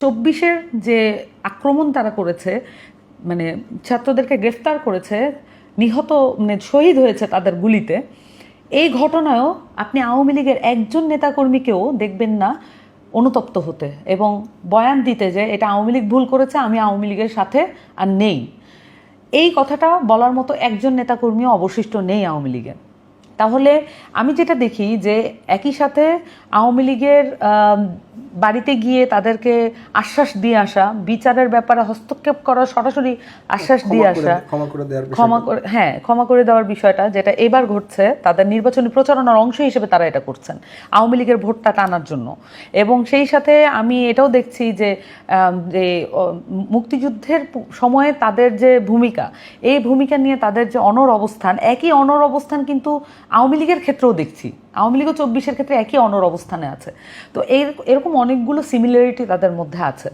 চব্বিশের যে আক্রমণ তারা করেছে মানে ছাত্রদেরকে গ্রেফতার করেছে, নিহত মানে শহীদ হয়েছে তাদের গুলিতে, এই ঘটনায়ও আপনি আওয়ামী লীগের একজন নেতাকর্মীকেও দেখবেন না অনুতপ্ত হতে এবং বয়ান দিতে যে এটা আওয়ামী লীগ ভুল করেছে, আমি আওয়ামী লীগের সাথে আর নেই। এই কথাটা বলার মতো একজন নেতাকর্মীও অবশিষ্ট নেই আওয়ামী লীগের। তাহলে আমি যেটা দেখি যে একই সাথে আওয়ামী লীগের বাড়িতে গিয়ে তাদেরকে আশ্বাস দিয়ে আসা বিচারের ব্যাপারে হস্তক্ষেপ করা সরাসরি আশ্বাস দিয়ে আসা ক্ষমা করে দেওয়ার ক্ষমা করে হ্যাঁ ক্ষমা করে দেওয়ার বিষয়টা যেটা এবার ঘটছে তাদের নির্বাচনী প্রচারণার অংশ হিসেবে তারা এটা করছেন আওয়ামী লীগের ভোটটা টানার জন্য। এবং সেই সাথে আমি এটাও দেখছি যে যে মুক্তিযুদ্ধের সময়ে তাদের যে ভূমিকা এই ভূমিকা নিয়ে তাদের যে অনর অবস্থান একই অনর অবস্থান কিন্তু আওয়ামী লীগের ক্ষেত্রেও দেখছি। আওয়ামী লীগও চব্বিশের ক্ষেত্রে একই অনর অবস্থানে আছে। তো এই এরকম অনেকগুলো সিমিলারিটি তাদের মধ্যে আছে।